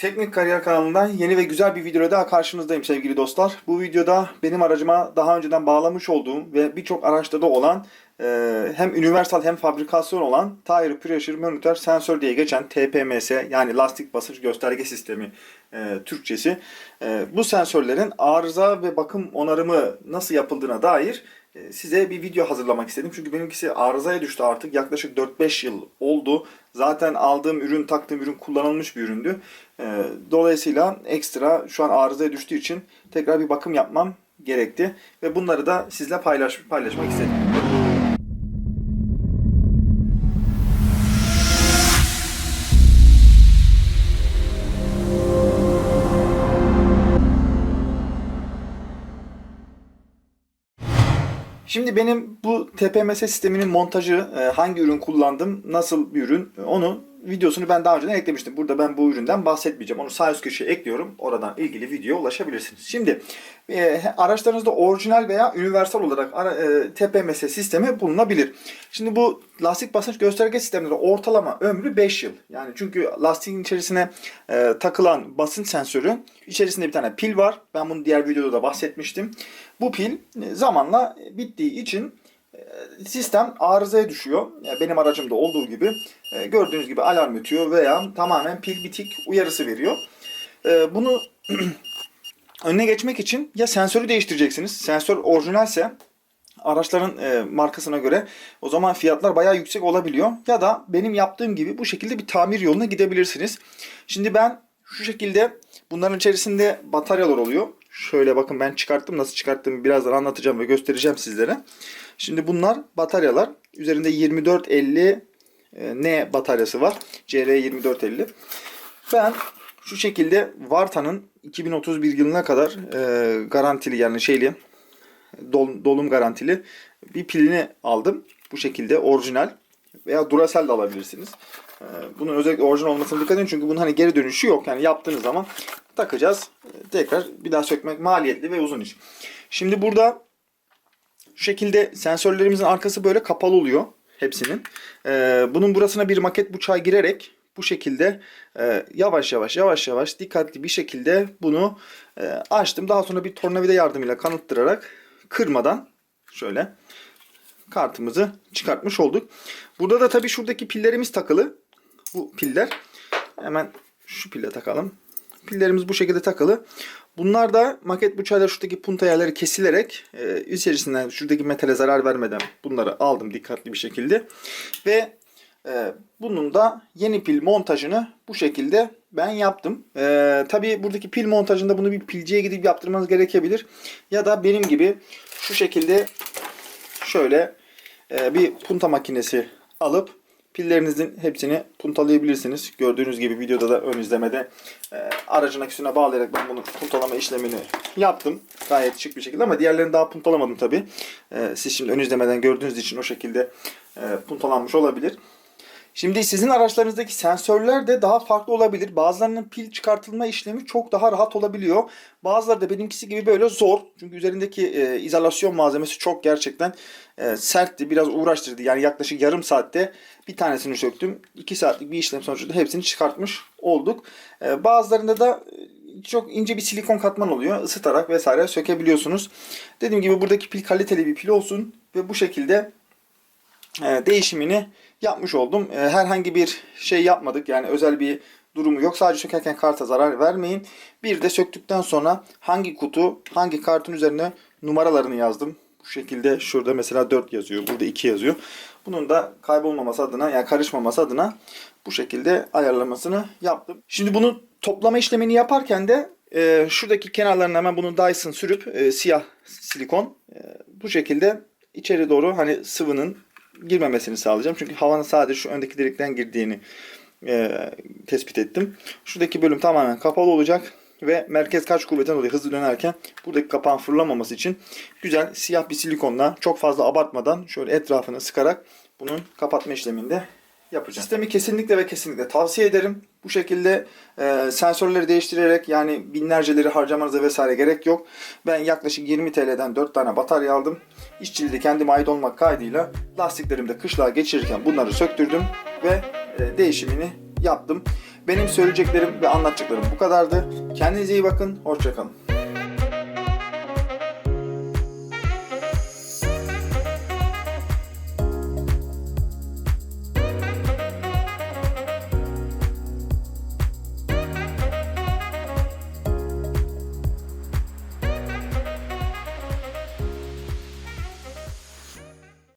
Teknik Kariyer kanalından yeni ve güzel bir videoda daha karşınızdayım sevgili dostlar. Bu videoda benim aracıma daha önceden bağlamış olduğum ve birçok araçta da olan e, hem universal hem fabrikasyon olan Tire Pressure Monitor Sensör diye geçen TPMS yani lastik basınç gösterge sistemi e, Türkçesi. E, bu sensörlerin arıza ve bakım onarımı nasıl yapıldığına dair size bir video hazırlamak istedim. Çünkü benimkisi arızaya düştü artık. Yaklaşık 4-5 yıl oldu. Zaten aldığım ürün, taktığım ürün kullanılmış bir üründü. E, Dolayısıyla ekstra şu an arızaya düştüğü için tekrar bir bakım yapmam gerekti. Ve bunları da sizle paylaş, paylaşmak istedim. Şimdi benim bu TPMS sisteminin montajı, e, hangi ürün kullandım, nasıl bir ürün, onu videosunu ben daha önceden eklemiştim. Burada ben bu üründen bahsetmeyeceğim. Onu sağ üst köşeye ekliyorum. Oradan ilgili videoya ulaşabilirsiniz. Şimdi e, araçlarınızda orijinal veya universal olarak ara- e, TPMS sistemi bulunabilir. Şimdi bu lastik basınç gösterge sistemleri ortalama ömrü 5 yıl. Yani çünkü lastiğin içerisine e, takılan basınç sensörü içerisinde bir tane pil var. Ben bunu diğer videoda da bahsetmiştim. Bu pil e, zamanla bittiği için sistem arızaya düşüyor. Benim aracımda olduğu gibi e, gördüğünüz gibi alarm ötüyor veya tamamen pil bitik uyarısı veriyor. E, Bunu önüne geçmek için ya sensörü değiştireceksiniz. Sensör orijinalse araçların e, markasına göre o zaman fiyatlar bayağı yüksek olabiliyor. Ya da benim yaptığım gibi bu şekilde bir tamir yoluna gidebilirsiniz. Şimdi ben şu şekilde bunların içerisinde bataryalar oluyor. Şöyle bakın ben çıkarttım. Nasıl çıkarttığımı birazdan anlatacağım ve göstereceğim sizlere. Şimdi bunlar bataryalar. Üzerinde 2450 e, N bataryası var. CR2450. Ben şu şekilde Varta'nın 2031 yılına kadar e, garantili yani şeyli dol- dolum garantili bir pilini aldım. Bu şekilde orijinal veya Duracell de alabilirsiniz. Ee, Bunun özellikle orijinal olmasına dikkat edin çünkü bunun hani geri dönüşü yok. Yani yaptığınız zaman takacağız. Ee, Tekrar bir daha sökmek maliyetli ve uzun iş. Şimdi burada şu şekilde sensörlerimizin arkası böyle kapalı oluyor hepsinin. Ee, bunun burasına bir maket bıçağı girerek bu şekilde e, yavaş yavaş yavaş yavaş dikkatli bir şekilde bunu e, açtım. Daha sonra bir tornavida yardımıyla kanıttırarak kırmadan şöyle kartımızı çıkartmış olduk. Burada da tabii şuradaki pillerimiz takılı. Bu piller. Hemen şu pille takalım. Pillerimiz bu şekilde takılı. Bunlar da maket bıçağıyla şuradaki punta yerleri kesilerek e, içerisinden şuradaki metale zarar vermeden bunları aldım dikkatli bir şekilde. Ve e, bunun da yeni pil montajını bu şekilde ben yaptım. E, tabii buradaki pil montajında bunu bir pilciye gidip yaptırmanız gerekebilir. Ya da benim gibi şu şekilde şöyle bir punta makinesi alıp pillerinizin hepsini puntalayabilirsiniz. Gördüğünüz gibi videoda da ön izlemede e, aracın aküsüne bağlayarak ben bunu puntalama işlemini yaptım. Gayet şık bir şekilde ama diğerlerini daha puntalamadım tabi. siz şimdi ön izlemeden gördüğünüz için o şekilde e, puntalanmış olabilir. Şimdi sizin araçlarınızdaki sensörler de daha farklı olabilir. Bazılarının pil çıkartılma işlemi çok daha rahat olabiliyor. Bazıları da benimkisi gibi böyle zor. Çünkü üzerindeki e, izolasyon malzemesi çok gerçekten e, sertti. Biraz uğraştırdı. Yani yaklaşık yarım saatte bir tanesini söktüm. 2 saatlik bir işlem sonucunda hepsini çıkartmış olduk. E, bazılarında da e, çok ince bir silikon katman oluyor. Isıtarak vesaire sökebiliyorsunuz. Dediğim gibi buradaki pil kaliteli bir pil olsun ve bu şekilde değişimini yapmış oldum. E, herhangi bir şey yapmadık. Yani özel bir durumu yok. Sadece sökerken karta zarar vermeyin. Bir de söktükten sonra hangi kutu, hangi kartın üzerine numaralarını yazdım. Bu şekilde şurada mesela 4 yazıyor. Burada 2 yazıyor. Bunun da kaybolmaması adına yani karışmaması adına bu şekilde ayarlamasını yaptım. Şimdi bunu toplama işlemini yaparken de e, şuradaki kenarlarına hemen bunu Dyson sürüp e, siyah silikon e, bu şekilde içeri doğru hani sıvının girmemesini sağlayacağım. Çünkü havanın sadece şu öndeki delikten girdiğini e, tespit ettim. Şuradaki bölüm tamamen kapalı olacak ve merkez kaç kuvvetten dolayı hızlı dönerken buradaki kapağın fırlamaması için güzel siyah bir silikonla çok fazla abartmadan şöyle etrafını sıkarak bunun kapatma işleminde yapacağım. Sistemi kesinlikle ve kesinlikle tavsiye ederim. Bu şekilde e, sensörleri değiştirerek yani binlerceleri harcamanıza vesaire gerek yok. Ben yaklaşık 20 TL'den 4 tane batarya aldım. İşçiliği kendime ait olmak kaydıyla lastiklerimde kışlığa geçirirken bunları söktürdüm ve e, değişimini yaptım. Benim söyleyeceklerim ve anlatacaklarım bu kadardı. Kendinize iyi bakın. Hoşçakalın.